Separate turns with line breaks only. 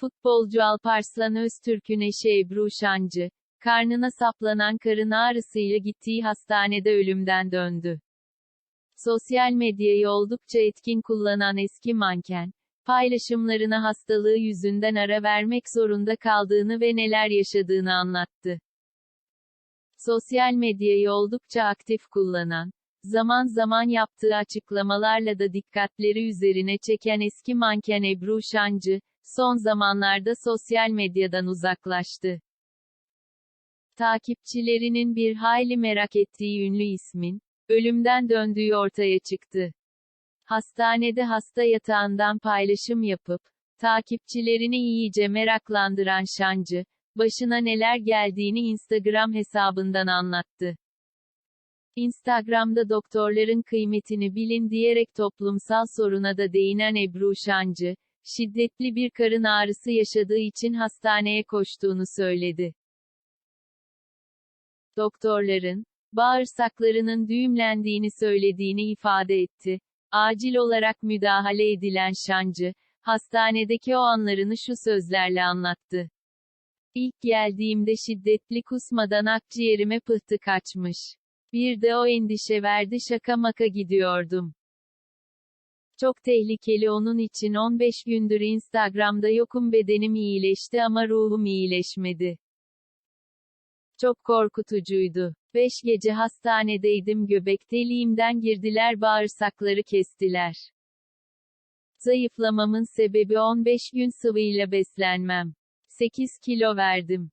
Futbolcu Alparslan Öztürk'ün eşi Ebru Şancı, karnına saplanan karın ağrısıyla gittiği hastanede ölümden döndü. Sosyal medyayı oldukça etkin kullanan eski manken, paylaşımlarına hastalığı yüzünden ara vermek zorunda kaldığını ve neler yaşadığını anlattı. Sosyal medyayı oldukça aktif kullanan, zaman zaman yaptığı açıklamalarla da dikkatleri üzerine çeken eski manken Ebru Şancı, son zamanlarda sosyal medyadan uzaklaştı. Takipçilerinin bir hayli merak ettiği ünlü ismin, ölümden döndüğü ortaya çıktı. Hastanede hasta yatağından paylaşım yapıp, takipçilerini iyice meraklandıran Şancı, başına neler geldiğini Instagram hesabından anlattı. Instagram'da doktorların kıymetini bilin diyerek toplumsal soruna da değinen Ebru Şancı, şiddetli bir karın ağrısı yaşadığı için hastaneye koştuğunu söyledi. Doktorların, bağırsaklarının düğümlendiğini söylediğini ifade etti. Acil olarak müdahale edilen Şancı, hastanedeki o anlarını şu sözlerle anlattı. İlk geldiğimde şiddetli kusmadan akciğerime pıhtı kaçmış. Bir de o endişe verdi şaka maka gidiyordum. Çok tehlikeli onun için 15 gündür Instagram'da yokum bedenim iyileşti ama ruhum iyileşmedi. Çok korkutucuydu. 5 gece hastanedeydim göbek deliğimden girdiler bağırsakları kestiler. Zayıflamamın sebebi 15 gün sıvıyla beslenmem. 8 kilo verdim.